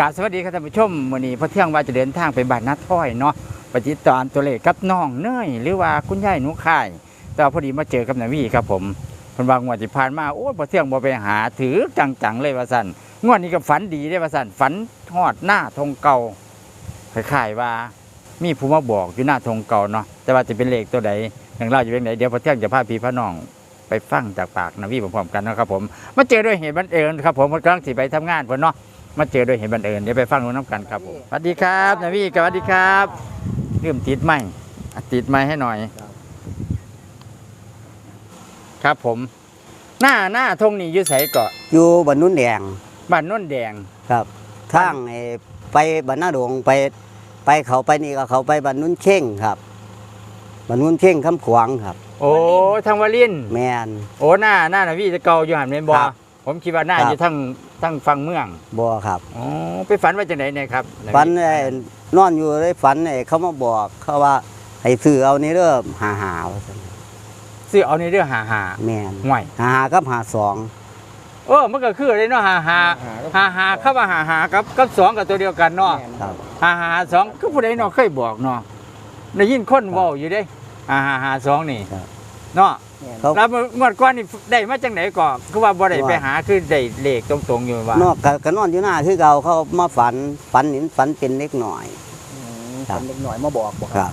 กาบสวัสดีครับท่านผู้ชมวันนี้พอเที่ยงว่าจะเดินทางไปบ้านนาท้อยเนาะปติตามตัวเลขกับน้องเนยหรือว่าคุณยายหนูข่าย แต่พอดีมาเจอกับนาวีครับผมพิ่นว่างวดที่ผ่านมาโอ้ยพอเที่ยงบ่ไปหาถือจังๆเลยว่าซั่นงวดนี้ก็ฝันดีได้ว่าซั่นฝันทอดหน้าธงเก่าคล้ายๆว่า มีผู้มาบอกอยู่หน้าธงเก่าเนาะแต่ว่าจะเป็นเลขตัวใดอย่างเราจะเป็นไหนเดี๋ยวพอเที่ยงจะพาพี่พาน้องไปฟังจากปากนาวีพร้อมๆกันนะครับผมมาเจอด้วยเหตุบังเอิญครับผมเพิ่นกำลังสิไปทำงานเพิ่นเนาะ มาเจอโดยเห็นบันเอิญเดี๋ยวไปฟังรู้น้ำกันครับผมสวัสดีครับนาวีสวัสดีครับเริ่มติดไหมอะติดไหมให้หน่อย ครับผม หน้าหน้าทงนี้อยุ่ใสเกาะอยู่บ้านนุ่นแดงบ้านโน้นแดงครับทางไอ้ไปบ้านนาดงไป ไปเขาไปนี่ก็เขาไปบ้านนุ่นเข่งครับบ้านนุ่นเข่งคำขวางครับ โอ้ทางวาลินแมนโอ้หน้าหน้านาวีจะเก่าอยู่หันเป็นบอครับ ผมคิดว่าหน้าครับอยู่ทั้งทั้งฟังเมืองบัวครับโอ้ไปฝันว่าจังไหนเนี่ยครับาวีฝันไอ้นอนอยู่ได้ฝันไอ้เขามาบอกเขาว่าให้ซื้อเอานี่เริ่มหาหาว่าซั่นซื้อเอาในเรื่องหาหาแมนห่วยหาหากับหาสองเออมันก็คืออะไรเนาะหาหาหาหาเข้ามาหาหากับกับสองกับตัวเดียวกันเนาะครับ หาหาสองคือผู้ใดเนาะเคยบอกเนาะได้ยินคนเว้าอยู่เด้หาหาหาสองนี่ครับ เนาะ เขาแล้วเมื่อก่อนนี่ได้มาจังไหนก่อนคือว่าบ่ได้ไปหาคือได้เลขตรงๆอยู่ว่านอกก็ก็นอนอยู่หน้าคือเก่าเขามาฝันฝันเห็นฝันเป็นเล็กหน่อยครับทำเล็กหน่อยมาบอกบอกครับ